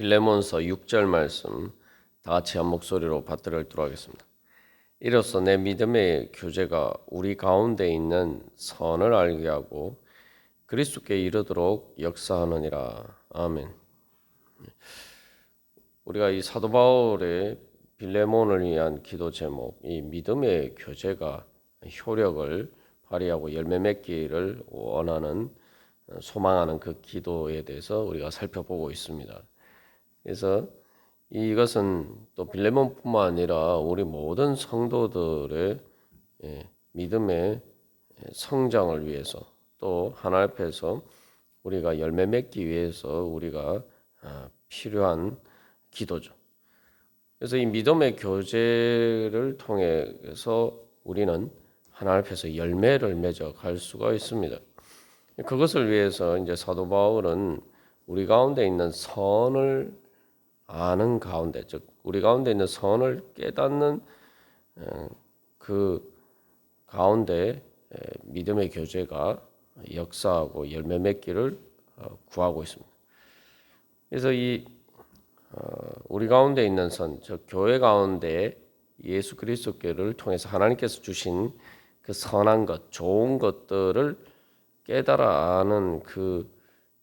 빌레몬서 6절 말씀 다 같이 한 목소리로 받들어 읽도록 하겠습니다. 이로써 내 믿음의 교제가 우리 가운데 있는 선을 알게 하고 그리스도께 이르도록 역사하느니라. 아멘. 우리가 이 사도 바울의 빌레몬을 위한 기도 제목, 이 믿음의 교제가 효력을 발휘하고 열매 맺기를 원하는 소망하는 그 기도에 대해서 우리가 살펴보고 있습니다. 그래서 이것은 또 빌레몬뿐만 아니라 우리 모든 성도들의 예, 믿음의 성장을 위해서 또 하나 앞에서 우리가 열매 맺기 위해서 우리가 아, 필요한 기도죠. 그래서 이 믿음의 교제를 통해서 우리는 하나 앞에서 열매를 맺어 갈 수가 있습니다. 그것을 위해서 이제 사도 바울은 우리 가운데 있는 선을 아는 가운데, 즉 우리 가운데 있는 선을 깨닫는 그 가운데 믿음의 교제가 역사하고 열매 맺기를 어, 구하고 있습니다. 그래서 이 어, 우리 가운데 있는 선, 즉 교회 가운데 예수 그리스도께를 통해서 하나님께서 주신 그 선한 것, 좋은 것들을 깨달아 아는 그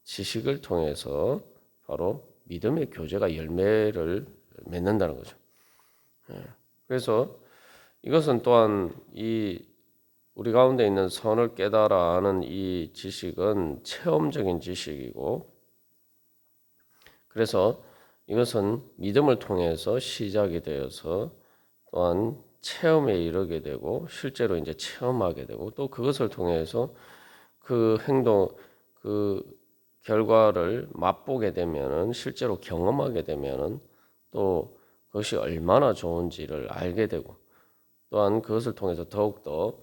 지식을 통해서 바로 믿음의 교제가 열매를 맺는다는 거죠. 예. 그래서 이것은 또한 이 우리 가운데 있는 선을 깨달아 아는 이 지식은 체험적인 지식이고 그래서 이것은 믿음을 통해서 시작이 되어서 또한 체험에 이르게 되고 실제로 이제 체험하게 되고 또 그것을 통해서 그 행동 그 결과를 맛보게 되면은 실제로 경험하게 되면은 또 그것이 얼마나 좋은지를 알게 되고 또한 그것을 통해서 더욱더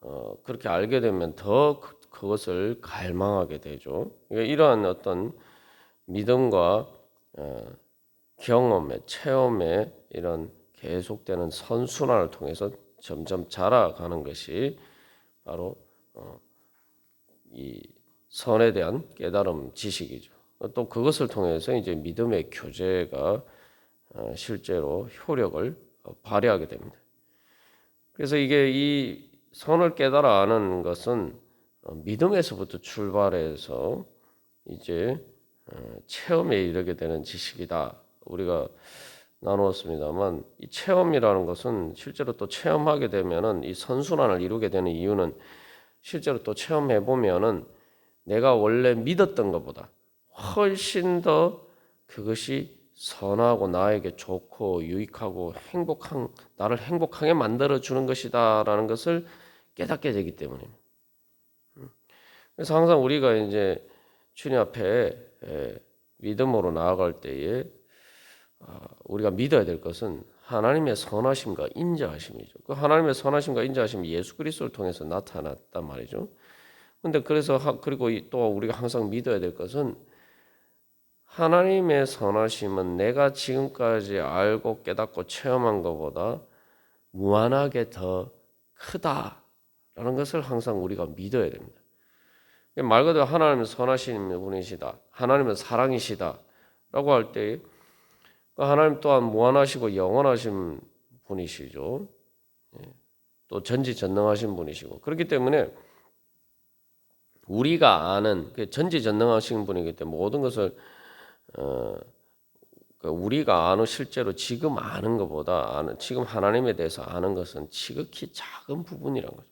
어, 그렇게 알게 되면 더 그, 그것을 갈망하게 되죠. 그러니까 이러한 어떤 믿음과 어, 경험의 체험의 이런 계속되는 선순환을 통해서 점점 자라가는 것이 바로 어, 이 선에 대한 깨달음 지식이죠. 또 그것을 통해서 이제 믿음의 교제가 어, 실제로 효력을 어, 발휘하게 됩니다. 그래서 이게 이 선을 깨달아 아는 것은 어, 믿음에서부터 출발해서 이제 체험에 이르게 되는 지식이다. 우리가 나누었습니다만 이 체험이라는 것은 실제로 또 체험하게 되면은 이 선순환을 이루게 되는 이유는 실제로 또 체험해 보면은 내가 원래 믿었던 것보다 훨씬 더 그것이 선하고 나에게 좋고 유익하고 행복한 나를 행복하게 만들어 주는 것이다라는 것을 깨닫게 되기 때문입니다. 음. 그래서 항상 우리가 이제 주님 앞에 믿음으로 나아갈 때에 아, 우리가 믿어야 될 것은 하나님의 선하심과 인자하심이죠. 그 하나님의 선하심과 인자하심이 예수 그리스도를 통해서 나타났단 말이죠. 근데 그래서 그리고 또 우리가 항상 믿어야 될 것은 하나님의 선하심은 내가 지금까지 알고 깨닫고 체험한 것보다 무한하게 더 크다라는 것을 항상 우리가 믿어야 됩니다. 말 그대로 하나님은 선하신 분이시다. 하나님은 사랑이시다 라고 할때 그 하나님 또한 무한하시고 영원하신 분이시죠. 예. 또 전지전능하신 분이시고 그렇기 때문에 우리가 아는 그 전지전능하신 분이기 때문에 모든 것을 어, 그 우리가 아는 실제로 지금 아는 것보다 아는 지금 하나님에 대해서 아는 것은 지극히 작은 부분이란 거죠.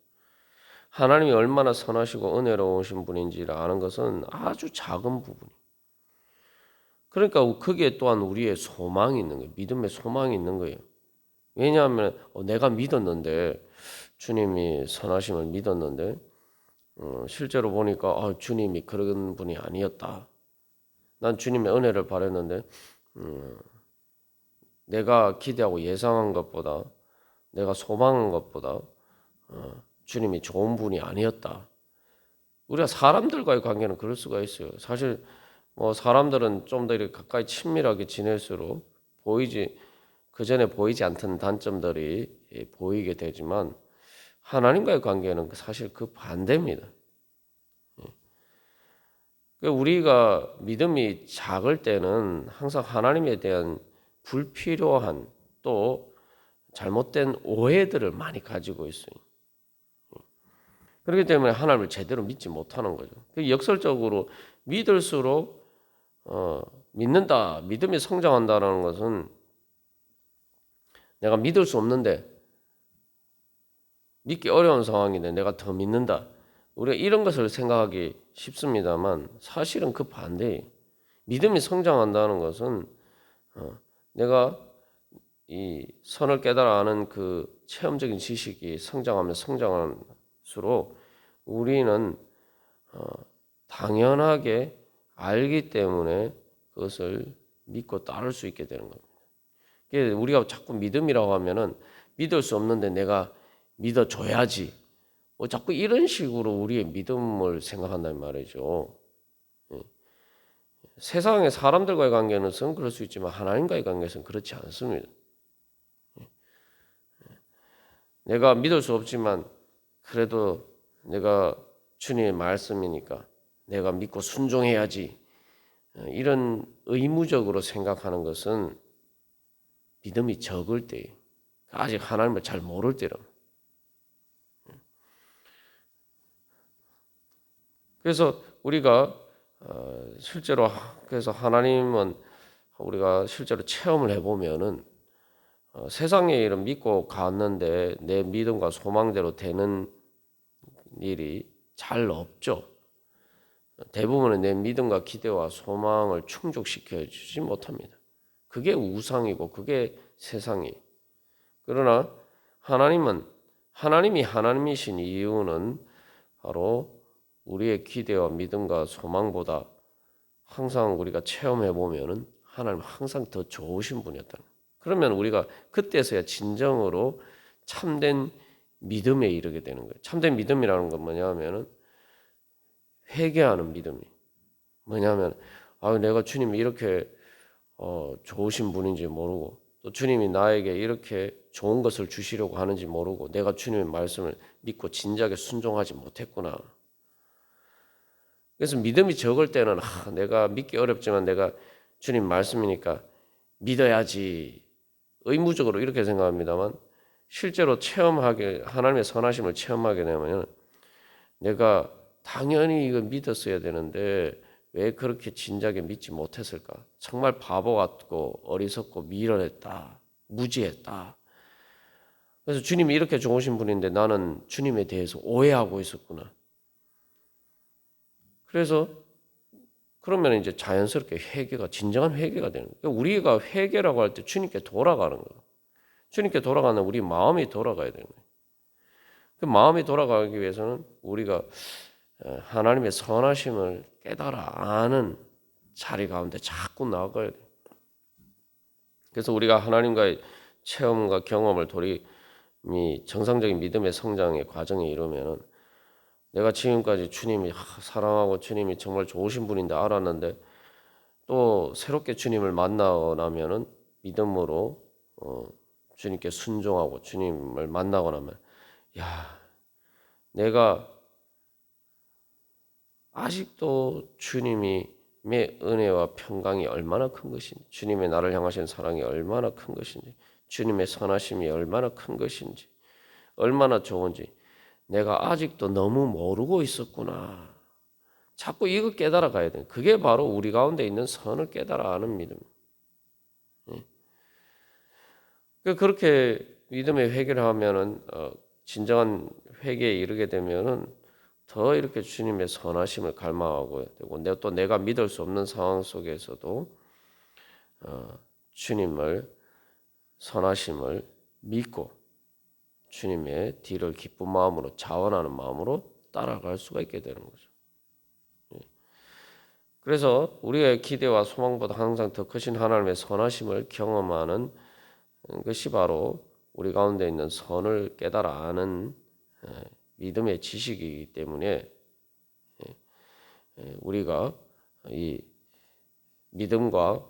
하나님이 얼마나 선하시고 은혜로우신 분인지를 아는 것은 아주 작은 부분. 그러니까 그게 또한 우리의 소망이 있는 거예요. 믿음의 소망이 있는 거예요. 왜냐하면 어, 내가 믿었는데 주님이 선하심을 믿었는데 어, 실제로 보니까 어, 주님이 그런 분이 아니었다. 난 주님의 은혜를 바랬는데 음, 내가 기대하고 예상한 것보다 내가 소망한 것보다 어, 주님이 좋은 분이 아니었다. 우리가 사람들과의 관계는 그럴 수가 있어요. 사실 뭐 사람들은 좀 더 이렇게 가까이 친밀하게 지낼수록 보이지 그 전에 보이지 않던 단점들이 예, 보이게 되지만 하나님과의 관계는 사실 그 반대입니다. 예. 그 우리가 믿음이 작을 때는 항상 하나님에 대한 불필요한 또 잘못된 오해들을 많이 가지고 있어요. 그렇기 때문에 하나님을 제대로 믿지 못하는 거죠. 그 역설적으로 믿을수록 어, 믿는다, 믿음이 성장한다라는 것은 내가 믿을 수 없는데 믿기 어려운 상황인데 내가 더 믿는다. 우리가 이런 것을 생각하기 쉽습니다만 사실은 그 반대. 믿음이 성장한다는 것은 어, 내가 이 선을 깨달아 아는 그 체험적인 지식이 성장하면 성장할수록 우리는 어, 당연하게 알기 때문에 그것을 믿고 따를 수 있게 되는 겁니다. 우리가 자꾸 믿음이라고 하면은 믿을 수 없는데 내가 믿어줘야지. 뭐 자꾸 이런 식으로 우리의 믿음을 생각한다는 말이죠. 예. 세상의 사람들과의 관계는 그럴 수 있지만 하나님과의 관계에서는 그렇지 않습니다. 예. 내가 믿을 수 없지만 그래도 내가 주님의 말씀이니까 내가 믿고 순종해야지. 이런 의무적으로 생각하는 것은 믿음이 적을 때, 아직 하나님을 잘 모를 때라. 그래서 우리가 어, 실제로 그래서 하나님은 우리가 실제로 체험을 해보면은 어, 세상에 이런 믿고 갔는데 내 믿음과 소망대로 되는 일이 잘 없죠. 대부분은 내 믿음과 기대와 소망을 충족시켜 주지 못합니다. 그게 우상이고 그게 세상이. 그러나 하나님은 하나님이 하나님이신 이유는 바로 우리의 기대와 믿음과 소망보다 항상 우리가 체험해 보면은 하나님 항상 더 좋으신 분이었다. 그러면 우리가 그때서야 진정으로 참된 믿음에 이르게 되는 거예요. 참된 믿음이라는 건 뭐냐면은 회개하는 믿음이 뭐냐면 아 내가 주님이 이렇게 어, 좋으신 분인지 모르고 또 주님이 나에게 이렇게 좋은 것을 주시려고 하는지 모르고 내가 주님의 말씀을 믿고 진작에 순종하지 못했구나. 그래서 믿음이 적을 때는 아, 내가 믿기 어렵지만 내가 주님 말씀이니까 믿어야지 의무적으로 이렇게 생각합니다만 실제로 체험하게 하나님의 선하심을 체험하게 되면 내가 당연히 이거 믿었어야 되는데 왜 그렇게 진작에 믿지 못했을까? 정말 바보 같고 어리석고 미련했다. 무지했다. 그래서 주님이 이렇게 좋으신 분인데 나는 주님에 대해서 오해하고 있었구나. 그래서 그러면 이제 자연스럽게 회개가 진정한 회개가 되는 거예요. 그러니까 우리가 회개라고 할 때 주님께 돌아가는 거예요. 주님께 돌아가는 우리 마음이 돌아가야 되는 거예요. 그 마음이 돌아가기 위해서는 우리가 어, 하나님의 선하심을 깨달아 아는 자리 가운데 자꾸 나아가야 돼. 그래서 우리가 하나님과의 체험과 경험을 돌이미 정상적인 믿음의 성장의 과정에 이르면 내가 지금까지 주님이 사랑하고 주님이 정말 좋으신 분인데 알았는데 또 새롭게 주님을 만나고 나면은 믿음으로 어, 주님께 순종하고 주님을 만나고 나면 야 내가 아직도 주님이 의 은혜와 평강이 얼마나 큰 것인지, 주님의 나를 향하신 사랑이 얼마나 큰 것인지, 주님의 선하심이 얼마나 큰 것인지, 얼마나 좋은지, 내가 아직도 너무 모르고 있었구나. 자꾸 이거 깨달아 가야 돼. 그게 바로 우리 가운데 있는 선을 깨달아 아는 믿음. 예. 그 그렇게 믿음의 회개를 하면은 어, 진정한 회개에 이르게 되면은 더 이렇게 주님의 선하심을 갈망하고 되고 내가 또 내가 믿을 수 없는 상황 속에서도 어, 주님을 선하심을 믿고 주님의 뒤를 기쁜 마음으로 자원하는 마음으로 따라갈 수가 있게 되는 거죠. 예. 그래서 우리의 기대와 소망보다 항상 더 크신 하나님의 선하심을 경험하는 것이 바로 우리 가운데 있는 선을 깨달아 아는 예, 믿음의 지식이기 때문에 예, 예, 우리가 이 믿음과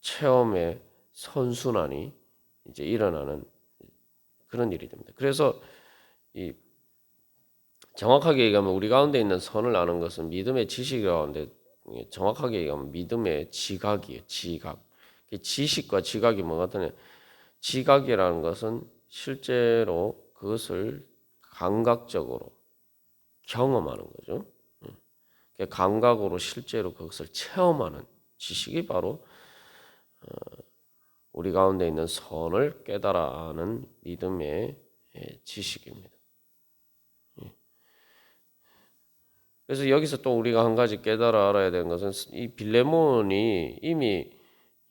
체험의 선순환이 이제 일어나는 그런 일이 됩니다. 그래서 이 정확하게 얘기하면 우리 가운데 있는 선을 아는 것은 믿음의 지식이라고 하는데 예, 정확하게 얘기하면 믿음의 지각이에요. 지각. 이 지식과 지각이 뭐가 다냐? 지각이라는 것은 실제로 그것을 감각적으로 경험하는 거죠. 예. 감각으로 실제로 그것을 체험하는 지식이 바로 어, 우리 가운데 있는 선을 깨달아 아는 믿음의 예, 지식입니다. 그래서 여기서 또 우리가 한 가지 깨달아 알아야 되는 것은 이 빌레몬이 이미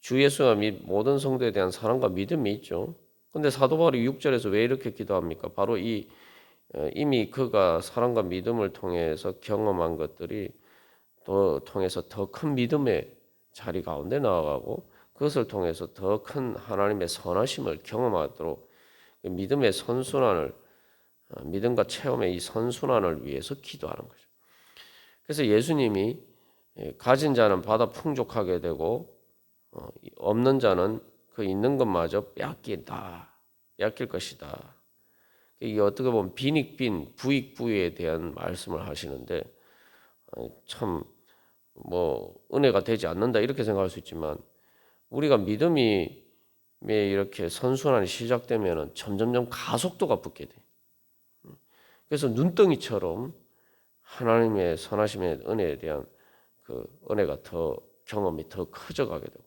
주 예수와 및 모든 성도에 대한 사랑과 믿음이 있죠. 근데 사도 바울이 6절에서 왜 이렇게 기도합니까? 바로 이 어, 이미 그가 사랑과 믿음을 통해서 경험한 것들이 또 통해서 더 큰 믿음의 자리 가운데 나아가고 그것을 통해서 더 큰 하나님의 선하심을 경험하도록 그 믿음의 선순환을 어, 믿음과 체험의 이 선순환을 위해서 기도하는 거죠. 그래서 예수님이 예, 가진 자는 받아 풍족하게 되고 어, 없는 자는 그 있는 것마저 빼앗긴다, 빼앗길 것이다. 이게 어떻게 보면 빈익빈, 부익부에 대한 말씀을 하시는데 어, 참뭐 은혜가 되지 않는다 이렇게 생각할 수 있지만 우리가 믿음이 이렇게 선순환이 시작되면은 점점점 가속도가 붙게 돼. 그래서 눈덩이처럼 하나님의 선하심의 은혜에 대한 그 은혜가 더 경험이 더 커져가게 되고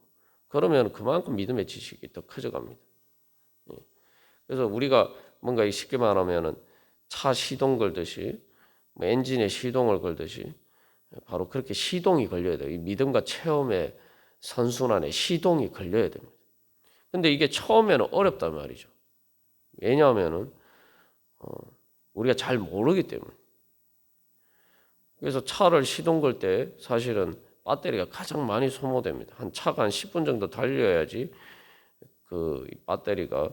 그러면 그만큼 믿음의 지식이 더 커져갑니다. 예. 그래서 우리가 뭔가 쉽게 말하면은 차 시동 걸듯이 뭐 엔진에 시동을 걸듯이 바로 그렇게 시동이 걸려야 돼요. 이 믿음과 체험의 선순환에 시동이 걸려야 됩니다. 근데 이게 처음에는 어렵단 말이죠. 왜냐하면은 어, 우리가 잘 모르기 때문에. 그래서 차를 시동 걸 때 사실은 배터리가 가장 많이 소모됩니다. 한 차가 한 10분 정도 달려야지 그 배터리가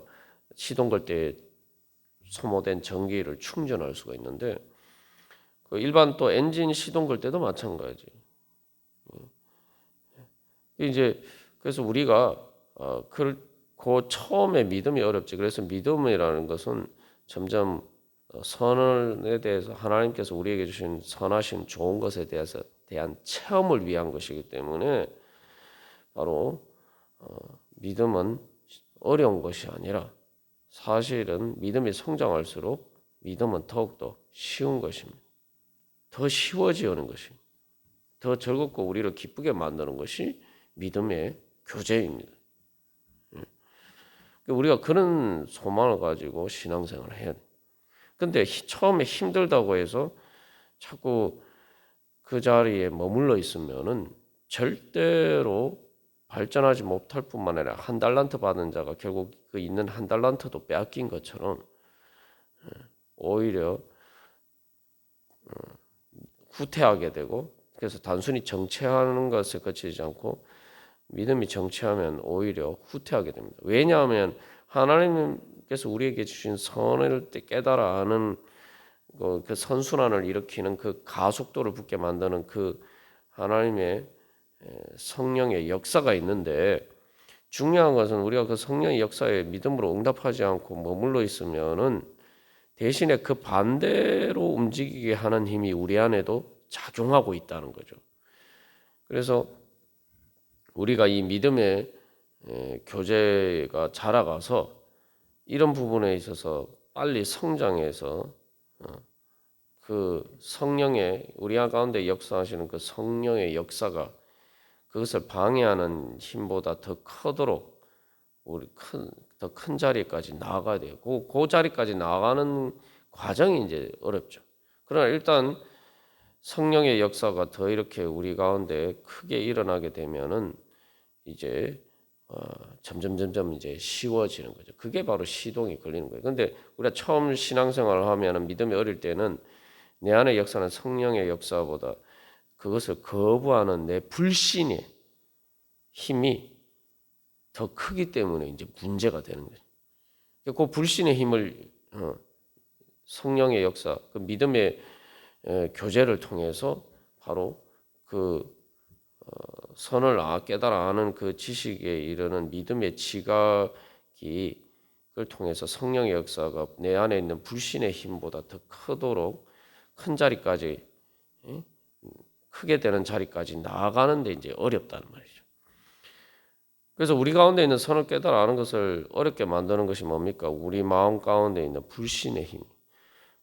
시동 걸 때 소모된 전기를 충전할 수가 있는데 그 일반 또 엔진 시동 걸 때도 마찬가지. 이제 그래서 우리가 어, 그, 그 처음에 믿음이 어렵지. 그래서 믿음이라는 것은 점점 어, 선에 대해서 하나님께서 우리에게 주신 선하신 좋은 것에 대해서 대한 체험을 위한 것이기 때문에 바로 어, 믿음은 어려운 것이 아니라 사실은 믿음이 성장할수록 믿음은 더욱더 쉬운 것입니다. 더 쉬워지는 것이, 더 즐겁고 우리를 기쁘게 만드는 것이 믿음의 교제입니다. 예. 우리가 그런 소망을 가지고 신앙생활을 해야 돼. 근데 처음에 힘들다고 해서 자꾸 그 자리에 머물러 있으면은 절대로 발전하지 못할 뿐만 아니라 한 달란트 받은 자가 결국 그 있는 한 달란트도 빼앗긴 것처럼 예, 오히려 어, 후퇴하게 되고 그래서 단순히 정체하는 것에 그치지 않고 믿음이 정체하면 오히려 후퇴하게 됩니다. 왜냐하면 하나님 그래서 우리에게 주신 선을 깨달아 아는 그, 그 선순환을 일으키는 그 가속도를 붙게 만드는 그 하나님의 성령의 역사가 있는데 중요한 것은 우리가 그 성령의 역사에 믿음으로 응답하지 않고 머물러 있으면은 대신에 그 반대로 움직이게 하는 힘이 우리 안에도 작용하고 있다는 거죠. 그래서 우리가 이 믿음의 교제가 자라가서 이런 부분에 있어서 빨리 성장해서 어, 그 성령의 우리 가운데 역사하시는 그 성령의 역사가 그것을 방해하는 힘보다 더 크도록 우리 큰 더 큰 자리까지 나아가야 돼요. 그, 그 자리까지 나아가는 과정이 이제 어렵죠. 그러나 일단 성령의 역사가 더 이렇게 우리 가운데 크게 일어나게 되면은 이제 어, 점점 점점 이제 쉬워지는 거죠. 그게 바로 시동이 걸리는 거예요. 근데 우리가 처음 신앙생활을 하면은 믿음이 어릴 때는 내 안의 역사는 성령의 역사보다 그것을 거부하는 내 불신의 힘이 더 크기 때문에 이제 문제가 되는 거죠. 그 불신의 힘을 어, 성령의 역사, 그 믿음의 교제를 통해서 바로 그 선을 아 깨달아 아는 그 지식에 이르는 믿음의 지각이 그걸 통해서 성령의 역사가 내 안에 있는 불신의 힘보다 더 크도록 큰 자리까지 예? 크게 되는 자리까지 나아가는데 이제 어렵다는 말이죠. 그래서 우리 가운데 있는 선을 깨달아 아는 것을 어렵게 만드는 것이 뭡니까? 우리 마음 가운데 있는 불신의 힘.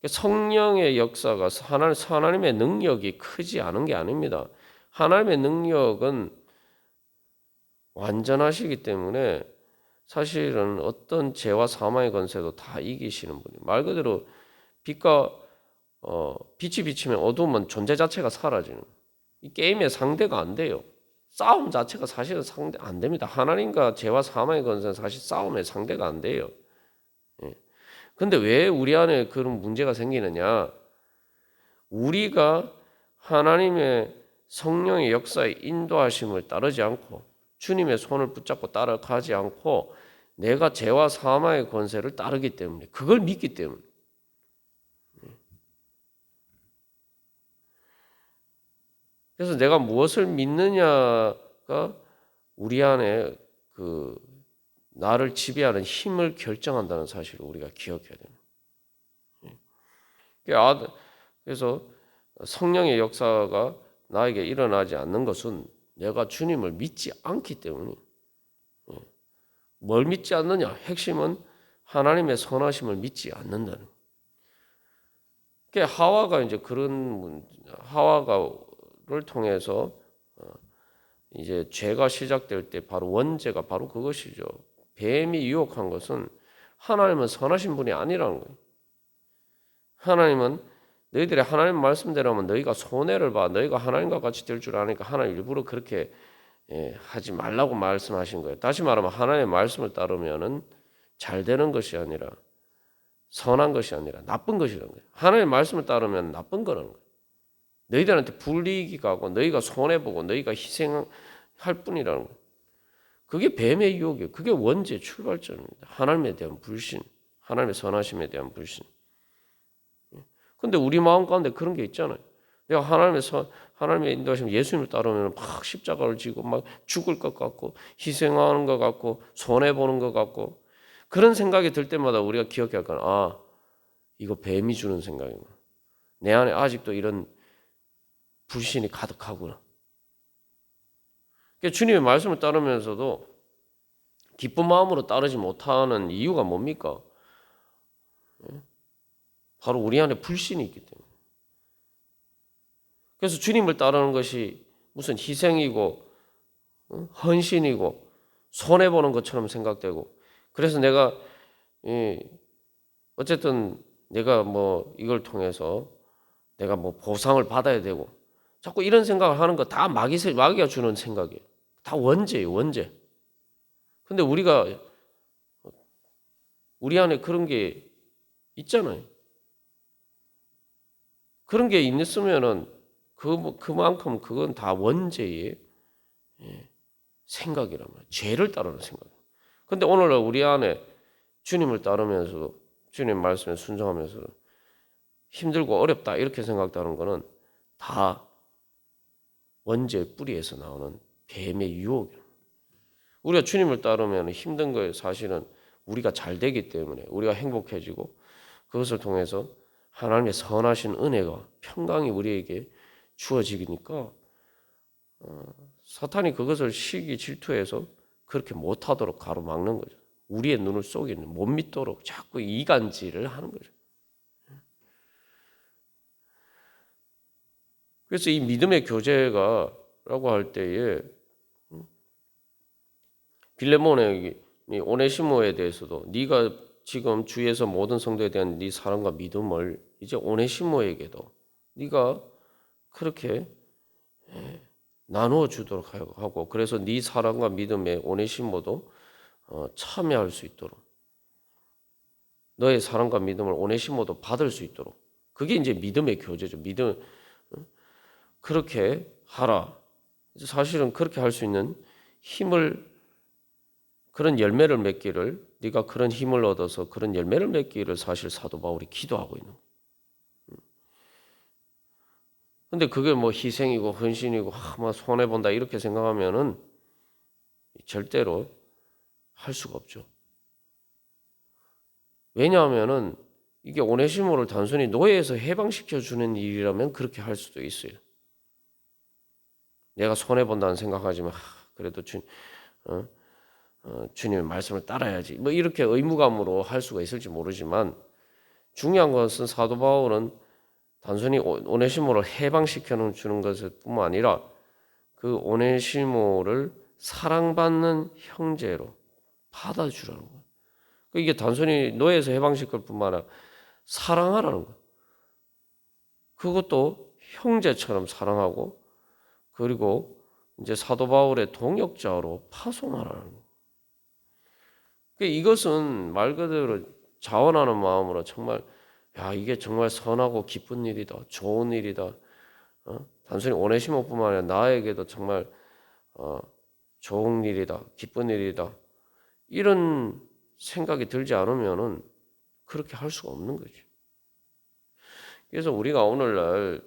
성령의 역사가 하나님, 하나님의 능력이 크지 않은 게 아닙니다. 하나님의 능력은 완전하시기 때문에 사실은 어떤 죄와 사망의 권세도 다 이기시는 분이 말 그대로 빛과 어, 빛이 비치면 어두움은 존재 자체가 사라지는 이 게임의 상대가 안 돼요. 싸움 자체가 사실은 상대 안 됩니다. 하나님과 죄와 사망의 권세는 사실 싸움의 상대가 안 돼요. 예. 근데 왜 우리 안에 그런 문제가 생기느냐? 우리가 하나님의 성령의 역사의 인도하심을 따르지 않고 주님의 손을 붙잡고 따라가지 않고 내가 죄와 사망의 권세를 따르기 때문에 그걸 믿기 때문에 그래서 내가 무엇을 믿느냐가 우리 안에 그 나를 지배하는 힘을 결정한다는 사실을 우리가 기억해야 됩니다. 그래서 성령의 역사가 나에게 일어나지 않는 것은 내가 주님을 믿지 않기 때문에 뭘 믿지 않느냐? 핵심은 하나님의 선하심을 믿지 않는다는. 그 하와가 이제 그런 하와가를 통해서 어, 이제 죄가 시작될 때 바로 원죄가 바로 그것이죠. 뱀이 유혹한 것은 하나님은 선하신 분이 아니라는 거예요. 하나님은 너희들이 하나님 말씀대로 하면 너희가 손해를 봐. 너희가 하나님과 같이 될 줄 아니까 하나님 일부러 그렇게 예, 하지 말라고 말씀하신 거예요. 다시 말하면 하나님의 말씀을 따르면은 잘 되는 것이 아니라 선한 것이 아니라 나쁜 것이라는 거예요. 하나님의 말씀을 따르면 나쁜 거라는 거예요. 너희들한테 불이익이 가고 너희가 손해 보고 너희가 희생할 뿐이라는 거예요. 그게 뱀의 유혹이에요. 그게 원죄 출발점입니다. 하나님에 대한 불신, 하나님의 선하심에 대한 불신. 근데 우리 마음 가운데 그런 게 있잖아요. 내가 하나님의 선, 하나님의 인도하시면 예수님을 따르면 막 십자가를 지고 막 죽을 것 같고 희생하는 것 같고 손해 보는 것 같고 그런 생각이 들 때마다 우리가 기억해야 할 아, 이거 뱀이 주는 생각이구나. 내 안에 아직도 이런 불신이 가득하구나. 그러니까 주님의 말씀을 따르면서도 기쁜 마음으로 따르지 못하는 이유가 뭡니까? 예? 바로 우리 안에 불신이 있기 때문에. 그래서 주님을 따르는 것이 무슨 희생이고 헌신이고 손해 보는 것처럼 생각되고 그래서 내가 어쨌든 내가 뭐 이걸 통해서 내가 뭐 보상을 받아야 되고 자꾸 이런 생각을 하는 거 다 마귀 마귀가 주는 생각이에요. 다 원죄예요, 원죄. 근데 우리가 우리 안에 그런 게 있잖아요. 그런 게 있으면은 그 그만큼 그건 다 원죄의 예, 생각이란 말이에요. 죄를 따르는 생각. 근데 오늘날 우리 안에 주님을 따르면서 주님 말씀에 순종하면서 힘들고 어렵다 이렇게 생각하는 거는 다 원죄의 뿌리에서 나오는 뱀의 유혹이에요. 우리가 주님을 따르면 힘든 거에 사실은 우리가 잘 되기 때문에 우리가 행복해지고 그것을 통해서 하나님의 선하신 은혜가 평강이 우리에게 주어지니까 어, 사탄이 그것을 시기 질투해서 그렇게 못하도록 가로막는 거죠. 우리의 눈을 속이는 못 믿도록 자꾸 이간질을 하는 거죠. 그래서 이 믿음의 교제가라고 할 때에 음, 빌레몬의 오네시모에 대해서도 네가 지금 주에서 모든 성도에 대한 네 사랑과 믿음을 이제 오네시모에게도 네가 그렇게 예, 나누어 주도록 하고 그래서 네 사랑과 믿음에 오네시모도 어, 참여할 수 있도록 너의 사랑과 믿음을 오네시모도 받을 수 있도록 그게 이제 믿음의 교제죠. 믿음 그렇게 하라. 사실은 그렇게 할 수 있는 힘을 그런 열매를 맺기를 네가 그런 힘을 얻어서 그런 열매를 맺기를 사실 사도 바울이 기도하고 있는 거예요. 근데 그게 뭐 희생이고 헌신이고 아, 손해 본다 이렇게 생각하면은 절대로 할 수가 없죠. 왜냐하면은 이게 오네시모를 단순히 노예에서 해방시켜 주는 일이라면 그렇게 할 수도 있어요. 내가 손해 본다는 생각하지만 하, 그래도 주, 어, 어, 주님의 말씀을 따라야지. 뭐 이렇게 의무감으로 할 수가 있을지 모르지만 중요한 것은 사도 바울은 단순히 오- 오네시모를 해방시켜 주는 것뿐만 아니라 그 오네시모를 사랑받는 형제로 받아주라는 거예요. 그 이게 단순히 노예에서 해방시킬 뿐만 아니라 사랑하라는 거예요. 그것도 형제처럼 사랑하고 그리고 이제 사도 바울의 동역자로 파송하라는 거예요. 그 이것은 말 그대로 자원하는 마음으로 정말 야 이게 정말 선하고 기쁜 일이다, 좋은 일이다. 어? 단순히 오네시모뿐만 아니라 나에게도 정말 어, 좋은 일이다, 기쁜 일이다. 이런 생각이 들지 않으면은 그렇게 할 수가 없는 거지. 그래서 우리가 오늘날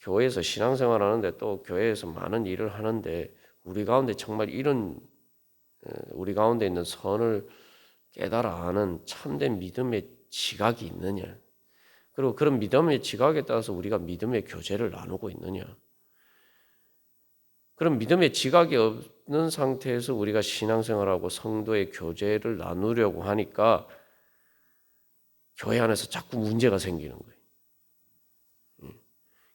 교회에서 신앙생활 하는데 또 교회에서 많은 일을 하는데 우리 가운데 정말 이런 에, 우리 가운데 있는 선을 깨달아 아는 참된 믿음의 지각이 있느냐. 그리고 그런 믿음의 지각에 따라서 우리가 믿음의 교제를 나누고 있느냐. 그런 믿음의 지각이 없는 상태에서 우리가 신앙생활하고 성도의 교제를 나누려고 하니까 교회 안에서 자꾸 문제가 생기는 거예요. 음.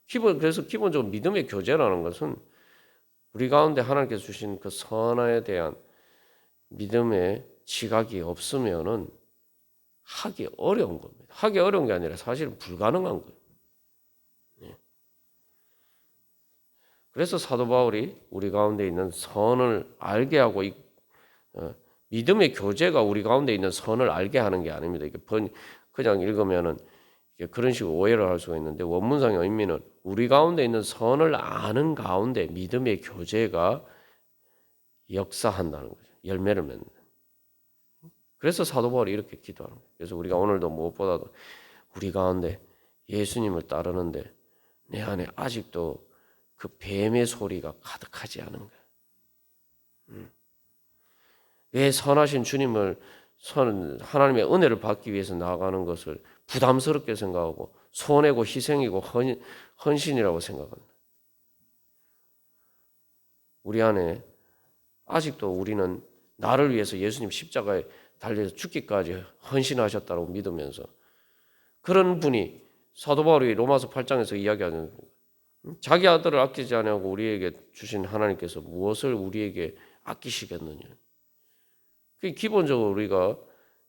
기본 그래서 기본적으로 믿음의 교제라는 것은 우리 가운데 하나님께서 주신 그 선에 대한 믿음의 지각이 없으면은 하기 어려운 겁니다. 하기 어려운 게 아니라 사실은 불가능한 거예요. 예. 그래서 사도 바울이 우리 가운데 있는 선을 알게 하고 이, 어, 믿음의 교제가 우리 가운데 있는 선을 알게 하는 게 아닙니다. 이게 번, 그냥 읽으면은 그런 식으로 오해를 할 수가 있는데 원문상의 의미는 우리 가운데 있는 선을 아는 가운데 믿음의 교제가 역사한다는 거죠. 열매를 맺는. 그래서 사도 바울이 이렇게 기도하는. 그래서 우리가 오늘도 무엇보다도 우리 가운데 예수님을 따르는데 내 안에 아직도 그 뱀의 소리가 가득하지 않은 거야. 음. 왜 선하신 주님을 선 하나님의 은혜를 받기 위해서 나아가는 것을 부담스럽게 생각하고 손해고 희생이고 헌, 헌신이라고 생각한다. 우리 안에 아직도 우리는 나를 위해서 예수님 십자가에 달려서 죽기까지 헌신하셨다고 믿으면서 그런 분이 사도 바울이 로마서 8장에서 이야기하는 자기 아들을 아끼지 아니하고 우리에게 주신 하나님께서 무엇을 우리에게 아끼시겠느냐. 그 기본적으로 우리가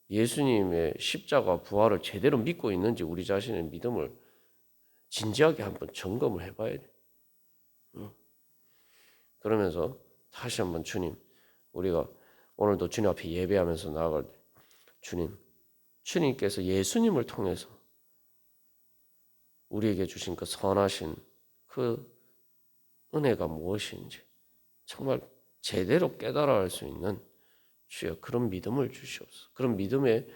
예수님의 십자가 부활을 제대로 믿고 있는지 우리 자신의 믿음을 진지하게 한번 점검을 해봐야 돼. 응. 그러면서 다시 한번 주님, 우리가 오늘도 주님 앞에 예배하면서 나아갈 때, 주님, 주님께서 예수님을 통해서 우리에게 주신 그 선하신 그 은혜가 무엇인지 정말 제대로 깨달아 할수 있는 주여 그런 믿음을 주시옵소서. 그런 믿음의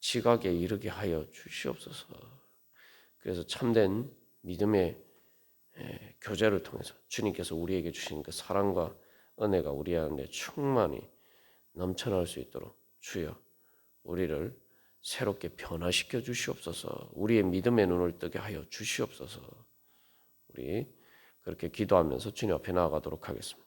지각에 이르게 하여 주시옵소서. 그래서 참된 믿음의 에, 교제를 통해서 주님께서 우리에게 주신 그 사랑과 은혜가 우리 안에 충만히 넘쳐날 수 있도록 주여 우리를 새롭게 변화시켜 주시옵소서. 우리의 믿음의 눈을 뜨게 하여 주시옵소서. 우리 그렇게 기도하면서 주님 앞에 나아가도록 하겠습니다.